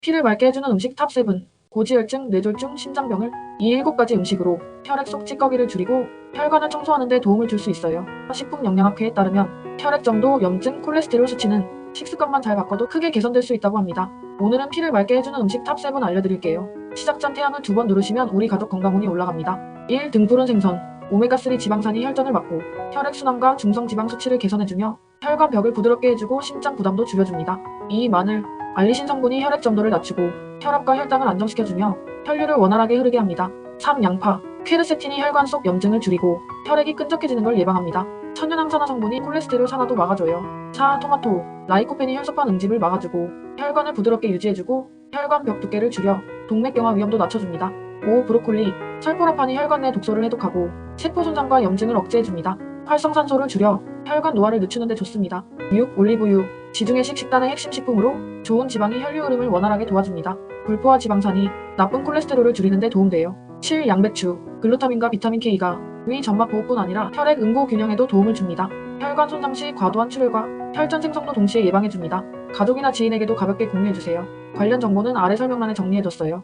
피를 맑게 해주는 음식 탑7 고지혈증, 뇌졸중, 심장병을 이 7가지 음식으로 혈액 속 찌꺼기를 줄이고 혈관을 청소하는 데 도움을 줄 수 있어요. 식품영양학회에 따르면 혈액 정도, 염증, 콜레스테롤 수치는 식습관만 잘 바꿔도 크게 개선될 수 있다고 합니다. 오늘은 피를 맑게 해주는 음식 탑7 알려드릴게요. 시작 전 태양을 두 번 누르시면 우리 가족 건강운이 올라갑니다. 1. 등푸른 생선 오메가3 지방산이 혈전을 막고 혈액 순환과 중성 지방 수치를 개선해주며 혈관 벽을 부드럽게 해주고 심장 부담도 줄여줍니다. 2. 마늘 알리신 성분이 혈액 점도를 낮추고 혈압과 혈당을 안정시켜주며 혈류를 원활하게 흐르게 합니다. 3. 양파 퀘르세틴이 혈관 속 염증을 줄이고 혈액이 끈적해지는 걸 예방합니다. 천연항산화 성분이 콜레스테롤 산화도 막아줘요. 4. 토마토 라이코펜이 혈소판 응집을 막아주고 혈관을 부드럽게 유지해주고 혈관 벽 두께를 줄여 동맥경화 위험도 낮춰줍니다. 5. 브로콜리 설포라판이 혈관 내 독소를 해독하고 세포 손상과 염증을 억제해줍니다. 활성산소를 줄여 혈관 노화를 늦추는 데 좋습니다. 6. 올리브유 지중해식 식단의 핵심 식품으로 좋은 지방이 혈류 흐름을 원활하게 도와줍니다. 불포화 지방산이 나쁜 콜레스테롤을 줄이는 데 도움돼요. 7. 양배추 글루타민과 비타민 K가 위 점막 보호뿐 아니라 혈액 응고 균형에도 도움을 줍니다. 혈관 손상 시 과도한 출혈과 혈전 생성도 동시에 예방해줍니다. 가족이나 지인에게도 가볍게 공유해주세요. 관련 정보는 아래 설명란에 정리해뒀어요.